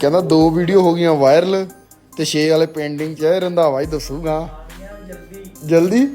ਕਹਿੰਦਾ ਦੋ ਵੀਡੀਓ ਹੋ ਗਈਆਂ ਵਾਇਰਲ ਤੇ 6 ਵਾਲੇ ਪੈਂਡਿੰਗ ਚ ਹੈ, ਰੰਧਾਵਾ ਹੀ ਦੱਸੂਗਾ। ਜਲਦੀ?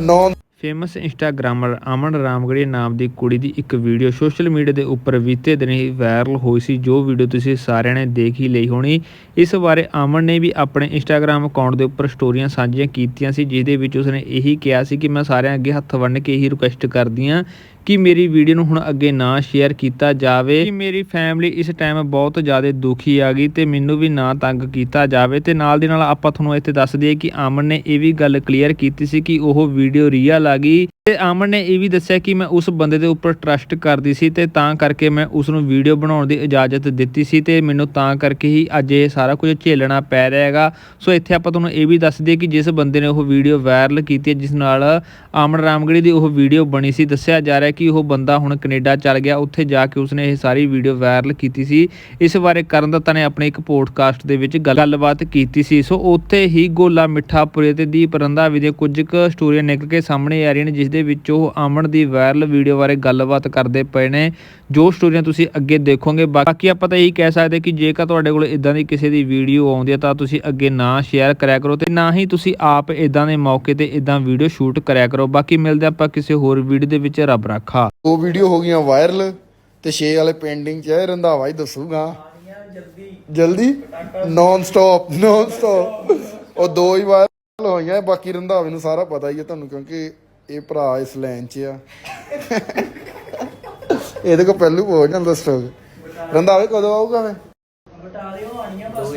ਨੌ ਫੇਮਸ ਇੰਸਟਾਗ੍ਰਾਮਰ ਅਮਨ ਰਾਮਗੜੀ ਨਾਮ ਦੀ ਕੁੜੀ ਦੀ ਇੱਕ ਵੀਡੀਓ ਸੋਸ਼ਲ ਮੀਡੀਆ ਦੇ ਉੱਪਰ ਬੀਤੇ ਦਿਨ ਹੀ ਵਾਇਰਲ ਹੋਈ ਸੀ, ਜੋ ਵੀਡੀਓ ਤੁਸੀਂ ਸਾਰਿਆਂ ਨੇ ਦੇਖ ਹੀ ਲਈ ਹੋਣੀ। ਇਸ ਬਾਰੇ ਅਮਨ ਨੇ ਵੀ ਆਪਣੇ ਇੰਸਟਾਗ੍ਰਾਮ ਅਕਾਊਂਟ ਦੇ ਉੱਪਰ ਸਟੋਰੀਆਂ ਸਾਂਝੀਆਂ ਕੀਤੀਆਂ ਸੀ, ਜਿਹਦੇ ਵਿੱਚ ਉਸਨੇ ਇਹੀ ਕਿਹਾ ਸੀ ਕਿ ਮੈਂ ਸਾਰਿਆਂ ਅੱਗੇ ਹੱਥ ਵੰਡ ਕੇ ਇਹੀ ਰਿਕੁਐਸਟ ਕਰਦੀ ਹਾਂ ਕਿ ਮੇਰੀ ਵੀਡੀਓ ਨੂੰ ਹੁਣ ਅੱਗੇ ਨਾ ਸ਼ੇਅਰ ਕੀਤਾ ਜਾਵੇ। ਕਿ ਮੇਰੀ ਫੈਮਿਲੀ ਇਸ ਟਾਈਮ ਬਹੁਤ ਜ਼ਿਆਦਾ ਦੁਖੀ ਆ ਗਈ ਤੇ ਮੈਨੂੰ ਵੀ ਨਾ ਤੰਗ ਕੀਤਾ ਜਾਵੇ। ਤੇ ਨਾਲ ਦੀ ਨਾਲ ਆਪਾਂ ਤੁਹਾਨੂੰ ਇੱਥੇ ਦੱਸ ਦਈਏ ਕਿ ਅਮਨ ਨੇ ਇਹ ਵੀ ਗੱਲ ਕਲੀਅਰ ਕੀਤੀ ਸੀ ਕਿ ਉਹ ਵੀਡੀਓ ਰੀਅਲ ਆ ਗਈ। ਤੇ ਅਮਨ ਨੇ ਇਹ ਵੀ ਦੱਸਿਆ ਕਿ ਮੈਂ ਉਸ ਬੰਦੇ ਦੇ ਉੱਪਰ ਟਰਸਟ ਕਰਦੀ ਸੀ ਤੇ ਤਾਂ ਕਰਕੇ ਮੈਂ ਉਸ ਨੂੰ ਵੀਡੀਓ ਬਣਾਉਣ ਦੀ ਇਜਾਜ਼ਤ ਦਿੱਤੀ ਸੀ ਤੇ ਮੈਨੂੰ ਤਾਂ ਕਰਕੇ ਹੀ ਅੱਜ ਇਹ ਸਾਰਾ ਕੁਝ ਝੇਲਣਾ ਪੈ ਰਿਹਾ ਹੈਗਾ। ਸੋ ਇੱਥੇ ਆਪਾਂ ਤੁਹਾਨੂੰ ਇਹ ਵੀ ਦੱਸ ਦਈਏ ਕਿ ਜਿਸ ਬੰਦੇ ਨੇ ਉਹ ਵੀਡੀਓ ਵਾਇਰਲ ਕੀਤੀ ਹੈ, ਜਿਸ ਨਾਲ ਆਮਨ ਰਾਮਗੜੀ ਦੀ ਉਹ ਵੀਡੀਓ ਬਣੀ ਸੀ, ਦੱਸਿਆ ਜਾ ਰਿਹਾ ਕਿ ਉਹ ਬੰਦਾ ਹੁਣ ਕੈਨੇਡਾ ਚੱਲ ਗਿਆ, ਉੱਥੇ ਜਾ ਕੇ ਉਸਨੇ ਇਹ ਸਾਰੀ ਵੀਡੀਓ ਵਾਇਰਲ ਕੀਤੀ ਸੀ। ਇਸ ਬਾਰੇ ਕਰਨ ਦੱਤਾ ਨੇ ਆਪਣੇ ਇੱਕ ਪੋਡਕਾਸਟ ਦੇ ਵਿੱਚ ਗੱਲਬਾਤ ਕੀਤੀ ਸੀ। ਸੋ ਉੱਥੇ ਹੀ ਗੋਲਾ ਮਿੱਠਾ ਪੁਰੇ ਤੇ ਦੀਪ ਰੰਧਾਵੇ ਦੀਆਂ ਕੁਝ ਕੁ ਸਟੋਰੀਆਂ ਨਿਕਲ ਕੇ ਸਾਹਮਣੇ ਆ ਰਹੀਆਂ ਨੇ ਜਿਸ ਦੇ ਵਿੱਚ ਉਹ ਅਮਨ ਦੀ ਵਾਇਰਲ ਵੀਡੀਓ ਬਾਰੇ ਗੱਲਬਾਤ ਕਰਦੇ ਪਏ ਨੇ। ਜੋ ਸਟੋਰੀਆਂ ਤੁਸੀਂ ਅੱਗੇ ਦੇਖੋਗੇ। ਬਾਕੀ ਆਪਾਂ ਤਾਂ ਇਹੀ ਕਹਿ ਸਕਦੇ ਕਿ ਜੇਕਰ ਤੁਹਾਡੇ ਕੋਲ ਇਦਾਂ ਦੀ ਕਿਸੇ ਦੀ ਵੀਡੀਓ ਆਉਂਦੀ ਹੈ ਤਾਂ ਤੁਸੀਂ ਅੱਗੇ ਨਾ ਸ਼ੇਅਰ ਕਰਿਆ ਕਰੋ ਤੇ ਨਾ ਹੀ ਤੁਸੀਂ ਆਪ ਇਦਾਂ ਦੇ ਮੌਕੇ ਤੇ ਇਦਾਂ ਵੀਡੀਓ ਸ਼ੂਟ ਕਰਿਆ ਕਰੋ। ਬਾਕੀ ਮਿਲਦੇ ਆਪਾਂ ਕਿਸੇ ਹੋਰ ਵੀਡੀਓ ਦੇ ਵਿੱਚ। ਰੱਬ ਰਾਖਾ। ਦੋ ਵੀਡੀਓ ਹੋ ਗਈਆਂ ਵਾਇਰਲ ਤੇ 6 ਵਾਲੇ ਪੈਂਡਿੰਗ ਚ ਹੈ। ਰੰਧਾਵਾ ਹੀ ਦੱਸੂਗਾ। ਜਲਦੀ? ਨਾਨ ਸਟਾਪ ਨਾਨ ਸਟਾਪ ਉਹ ਦੋ ਹੀ ਵਾਇਰਲ ਹੋਈਆਂ। ਬਾਕੀ ਰੰਧਾਵੇ ਨੂੰ ਸਾਰਾ ਪਤਾ ਹੀ ਹੈ ਤੁਹਾਨੂੰ, ਕਿਉਂਕਿ ਇਹ ਭਰਾ ਇਸ ਲਾਈਨ 'ਚ ਆ। ਇਹਦੇ ਕੋ ਪਹਿਲੂ ਪਹੁੰਚ ਜਾਂਦਾ ਸਟੋਕ ਰੰਧਾਵੇ ਕਦੋਂ ਆਊਗਾ ਮੈਂ ਬਟਾਲਿਓ ਆਣੀਆਂ ਬਸ